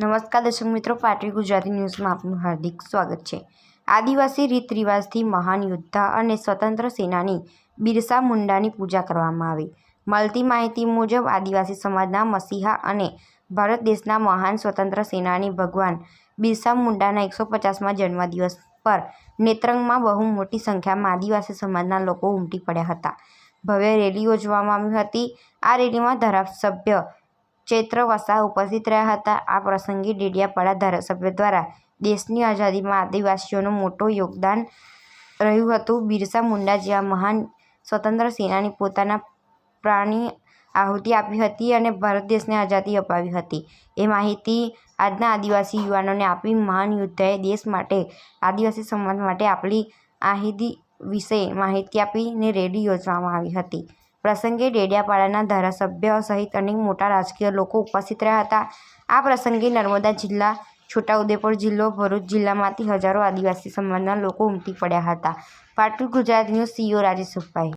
નમસ્કાર દર્શક મિત્રો પાટવી ગુજરાતી ન્યૂઝમાં આપનું હાર્દિક સ્વાગત છે. આદિવાસી રીત રિવાજથી મહાન યોદ્ધા અને સ્વતંત્ર સેનાની બિરસા મુંડાની પૂજા કરવામાં આવી. મળતી માહિતી મુજબ, આદિવાસી સમાજના મસીહા અને ભારત દેશના મહાન સ્વતંત્ર સેનાની ભગવાન બિરસા મુંડાના એકસો પચાસમાં જન્મદિવસ પર નેત્રંગમાં બહુ મોટી સંખ્યામાં આદિવાસી સમાજના લોકો ઉમટી પડ્યા હતા. ભવ્ય રેલી યોજવામાં આવી હતી. આ રેલીમાં ધારાસભ્ય ચૈત્ર વસાવા ઉપસ્થિત રહ્યા હતા. આ પ્રસંગે ડેડિયાપાડા ધારાસભ્ય દ્વારા દેશની આઝાદીમાં આદિવાસીઓનું મોટું યોગદાન રહ્યું હતું. બિરસા મુંડા જેવા મહાન સ્વતંત્ર સેનાની પોતાના પ્રાણી આહુતિ આપી હતી અને ભારત દેશને આઝાદી અપાવી હતી. એ માહિતી આજના આદિવાસી યુવાનોને આપી મહાન યોદ્ધાએ દેશ માટે, આદિવાસી સમાજ માટે આપેલી આહિદી વિશે માહિતી આપીને રેલી યોજવામાં આવી હતી. પ્રસંગે ડેડિયાપાડાના ધારાસભ્ય સહિત અનેક મોટા રાજકીય લોકો ઉપસ્થિત રહ્યા હતા. આ પ્રસંગે નર્મદા જિલ્લા, છોટાઉદેપુર જિલ્લો, ભરૂચ જિલ્લામાંથી હજારો આદિવાસી સમાજના લોકો ઉમટી પડ્યા હતા. પાટવી ગુજરાત ન્યૂઝ સીઓ રાજેશ